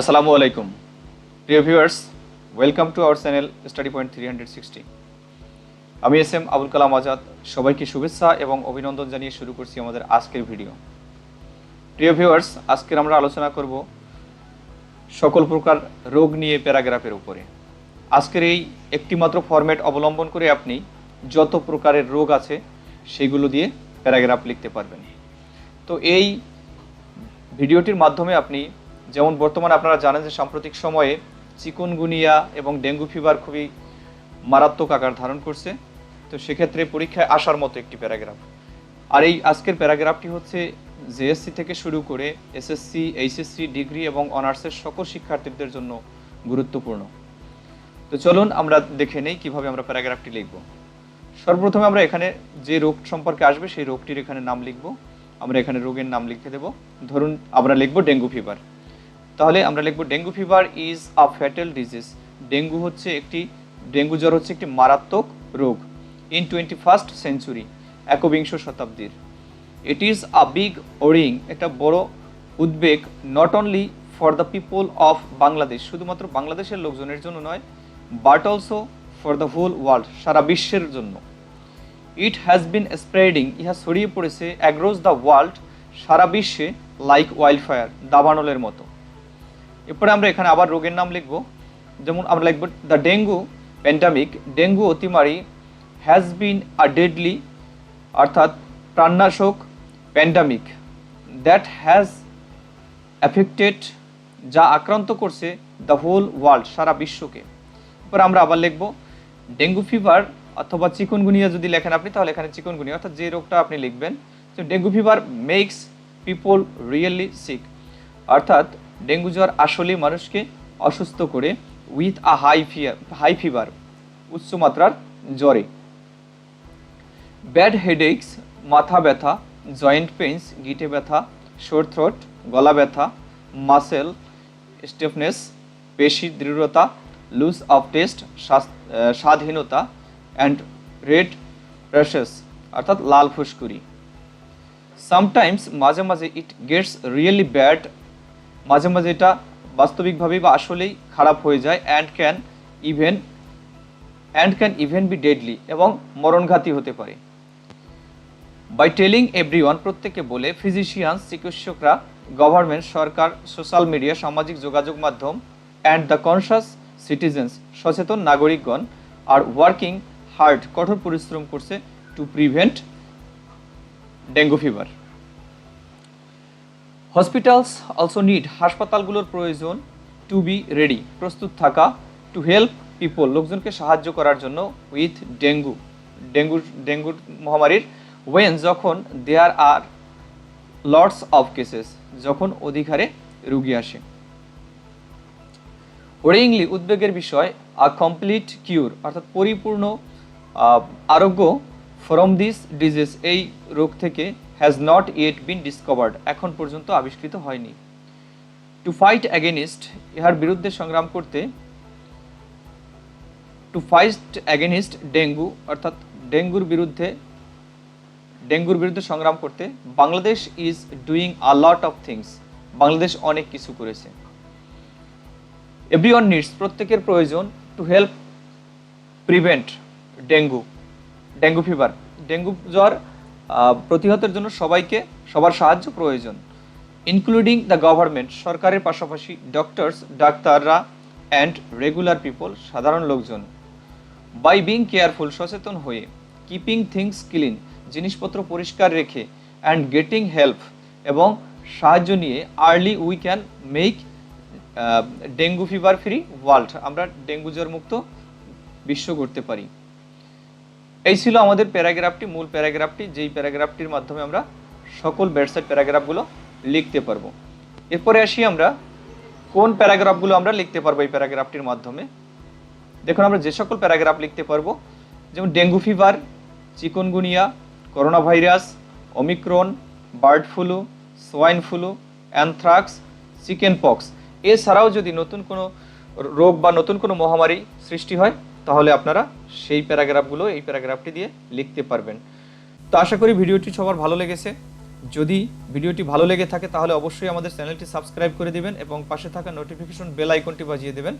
আসসালামু আলাইকুম প্রিয় viewers welcome to our channel Study Point three hundred sixty আমি এস এম আবুল কালাম আজাদ, সবাইকে শুভেচ্ছা এবং অভিনন্দন জানিয়ে শুরু করছি আমাদের আজকের ভিডিও। প্রিয় ভিউয়ার্স আজকের আমরা আলোচনা করব সকল প্রকার রোগ নিয়ে প্যারাগ্রাফের উপরে। আজকের এই একটিমাত্র ফরম্যাট অবলম্বন করে আপনি যত প্রকারের রোগ আছে সেগুলো দিয়ে প্যারাগ্রাফ লিখতে পারবেন। তো এই ভিডিওটির মাধ্যমে আপনি যেমন বর্তমানে আপনারা জানেন যে সাম্প্রতিক সময়ে চিকুনগুনিয়া এবং ডেঙ্গু ফিভার খুবই মারাত্মক আকার ধারণ করছে। তো সেক্ষেত্রে পরীক্ষায় আসার মতো একটি প্যারাগ্রাফ। আর এই আজকের প্যারাগ্রাফটি হচ্ছে জেএসসি থেকে শুরু করে এসএসসি, এইচএসসি, ডিগ্রি এবং অনার্সের সকল শিক্ষার্থীদের জন্য গুরুত্বপূর্ণ। তো চলুন আমরা দেখে নেই কীভাবে আমরা প্যারাগ্রাফটি লিখব। সর্বপ্রথমে আমরা এখানে যে রোগ সম্পর্কে আসবে সেই রোগটির এখানে নাম লিখব। আমরা এখানে রোগের নাম লিখে দেব। ধরুন আমরা লিখব ডেঙ্গু ফিভার। তাহলে আমরা লিখব, dengue fever is a fatal disease. Dengue হচ্ছে একটি, ডেঙ্গু জ্বর হচ্ছে একটি মারাত্মক রোগ ইন টোয়েন্টি ফার্স্ট সেঞ্চুরি একবিংশ শতাব্দীর। It is a big worrying একটা বড় উদ্বেগ not only for the people of Bangladesh শুধুমাত্র বাংলাদেশের লোকজনের জন্য নয় but also for the whole world সারা বিশ্বের জন্য। ইট হ্যাজ বিন স্প্রেডিং ইহা ছড়িয়ে পড়েছে অ্যাগ্রোস দ্য ওয়ার্ল্ড সারা বিশ্বে লাইক ওয়াইল্ড ফায়ার দাবানলের মতো। এরপরে আমরা এখানে আবার রোগের নাম লিখব। যেমন আমরা লিখব দ্য ডেঙ্গু প্যান্ডামিক ডেঙ্গু অতিমারি হ্যাজ বিন আ ডেডলি অর্থাৎ প্রাণনাশক প্যান্ডামিক দ্যাট হ্যাজ অ্যাফেক্টেড যা আক্রান্ত করছে দ্য হোল ওয়ার্ল্ড সারা বিশ্বকে। এরপর আমরা আবার লিখব ডেঙ্গু ফিভার অথবা চিকনগুনিয়া যদি লেখেন আপনি, তাহলে এখানে চিকনগুনিয়া, অর্থাৎ যে রোগটা আপনি লিখবেন dengue fever makes people really sick অর্থাৎ ডেঙ্গু জ্বর আসলে মানুষকে অসুস্থ করে with a high fear high fever উচ্চমাত্রার জ্বরে। ব্যাড হেডেক্স মাথা ব্যথা জয়েন্ট পেইন্স গিটে ব্যথা শোর থ্রোট গলা ব্যথা মাসেল স্টেফনেস পেশি দৃঢ়তা লুজ অফ টেস্ট স্বাধীনতা অ্যান্ড রেড র্যাশেস অর্থাৎ লাল ফুসকুরি সামটাইমস মাঝে মাঝে ইট গেটস রিয়েলি ব্যাড মাঝে মাঝে এটা বাস্তবিকভাবেই বা আসলেই খারাপ হয়ে যায়। And can even and can even be deadly এবং মরণঘাতী হতে পারে। বাই টেলিং এভরি ওয়ান প্রত্যেকে বলে ফিজিশিয়ানস চিকিৎসকরা গভর্নমেন্ট সরকার সোশ্যাল মিডিয়া সামাজিক যোগাযোগ মাধ্যম অ্যান্ড দ্য কনসাস সিটিজেন্স সচেতন নাগরিকগণ আর ওয়ার্কিং হার্ড কঠোর পরিশ্রম করছে to prevent dengue fever hospitals also need হাসপাতালগুলোর প্রয়োজন টু বি রেডি প্রস্তুত থাকা টু হেল্প পিপল লোকজনকে সাহায্য করার জন্য উইথ ডেঙ্গু ডেঙ্গু ডেঙ্গু মহামারীর ওয়েন যখন there are lots of cases যখন অধিকারে রুগী আসে। ওরিংলি উদ্বেগের বিষয় আ কমপ্লিট কিউর অর্থাৎ পরিপূর্ণ আরোগ্য ফ্রম দিস ডিজিজ এই রোগ থেকে has not yet been discovered এখন পর্যন্ত আবিষ্কৃত হয়নি। টু ফাইট অ্যাগেনিস্ট ইহার বিরুদ্ধে সংগ্রাম করতে টু ফাইট অ্যাগেনিস্ট ডেঙ্গু, অর্থাৎ ডেঙ্গুর বিরুদ্ধে ডেঙ্গুর বিরুদ্ধে সংগ্রাম করতে, Bangladesh is doing a lot of things Bangladesh অনেক কিছু করেছে। এভরিওয়ান নিডস প্রত্যেকের প্রয়োজন to help prevent dengue. Dengue fever dengue জ্বর প্রতিহতের জন্য সবাইকে সবার সাহায্য প্রয়োজন ইনক্লুডিং দ্য গভর্নমেন্ট সরকারের পাশাপাশি ডক্টরস ডাক্তাররা অ্যান্ড রেগুলার পিপল সাধারণ লোকজন। বাই বিং কেয়ারফুল সচেতন হয়ে কিপিং থিংস ক্লিন জিনিসপত্র পরিষ্কার রেখে অ্যান্ড গেটিং হেল্প এবং সাহায্য নিয়ে early we can make dengue fever free world আমরা ডেঙ্গু জ্বর মুক্ত বিশ্ব করতে পারি। এই ছিল আমাদের প্যারাগ্রাফটি, মূল প্যারাগ্রাফটি, যেই প্যারাগ্রাফটির মাধ্যমে আমরা সকল ব্যাটসাইড প্যারাগ্রাফগুলো লিখতে পারব। এরপরে আসি আমরা, কোন প্যারাগ্রাফগুলো আমরা লিখতে পারব এই প্যারাগ্রাফটির মাধ্যমে? দেখুন, আমরা যে সকল প্যারাগ্রাফ লিখতে পারব, যেমন dengue fever, chikungunya corona virus omicron, bird flu, swine flu, anthrax chicken pox এছাড়াও যদি নতুন কোনো রোগ বা নতুন কোনো মহামারী সৃষ্টি হয় তাহলে আপনারা সেই প্যারাগ্রাফগুলো, এই প্যারাগ্রাফটি দিয়ে লিখতে পারবেন। তো আশা করি ভিডিওটি সবার ভালো লেগেছে। যদি ভিডিওটি ভালো লেগে থাকে, তাহলে অবশ্যই আমাদের চ্যানেলটি সাবস্ক্রাইব করে দিবেন এবং পাশে থাকা নোটিফিকেশন বেল আইকনটি বাজিয়ে দেবেন।